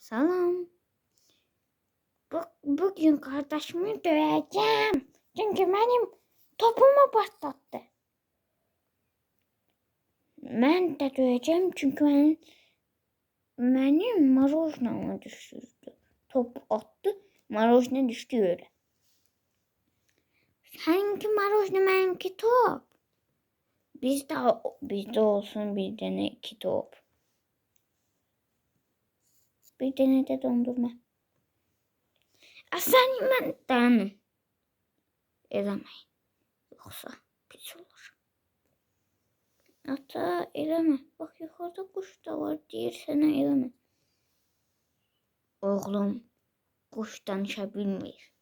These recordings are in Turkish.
Salam. Bu, bugün kardeşimi döveceğim. Çünkü benim topumu patlattı. Ben de döveceğim çünkü ben benim marojnama düşürdü. Top attı, marojna düştü öyle. Sanki marojna benimki top. Bizde, bizde olsun bir tane iki top. Bir tane de dondurma. Aslan ben dayanın. Edemeyin. Yoksa pis olur. Hatta eleme. Bak yukarıda kuş da var. Diğer sana eleme. Oğlum kuş danışa bilmiyor.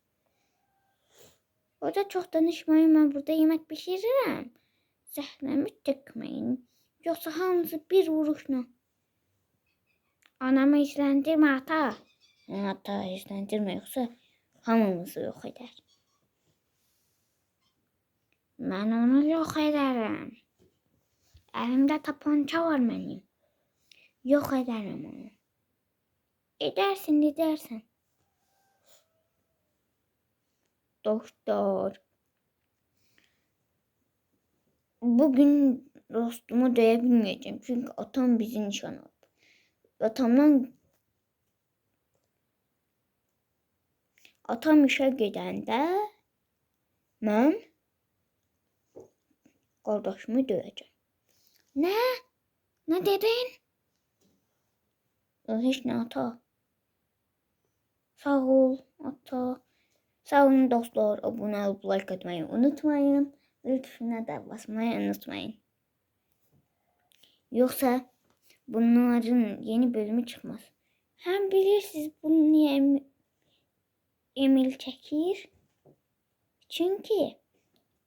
O da çok danışmayın. Ben burada yemek pişiririm. Zehremi dökmeyin. Yoksa hamısı bir vuruşla. Anamı izlendirme ata. Ata izlendirme yoksa hamımızı yok eder. Ben onu yok ederim. Elimde tapanca var benim. Yok ederim onu. Edersin edersin. Doktor. Bugün dostumu dövebilmeyeceğim. Çünkü atam bizi nişan aldı. Atamdan atam işe gedəndə mən qardaşımı döyəcəm. Nə? Nə dedin? Heç nə ata. Sağ ol ata. Sağ olun dostlar. Abone olup like atmayı unutmayın. Lütfen da basmayı unutmayın. Yoksa bunların yeni bölümü çıkmaz. Hem bilirsiniz bunu niye em Emil çekir? Çünkü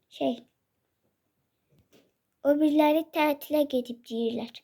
şey o birileri tatile gidip deyirlər.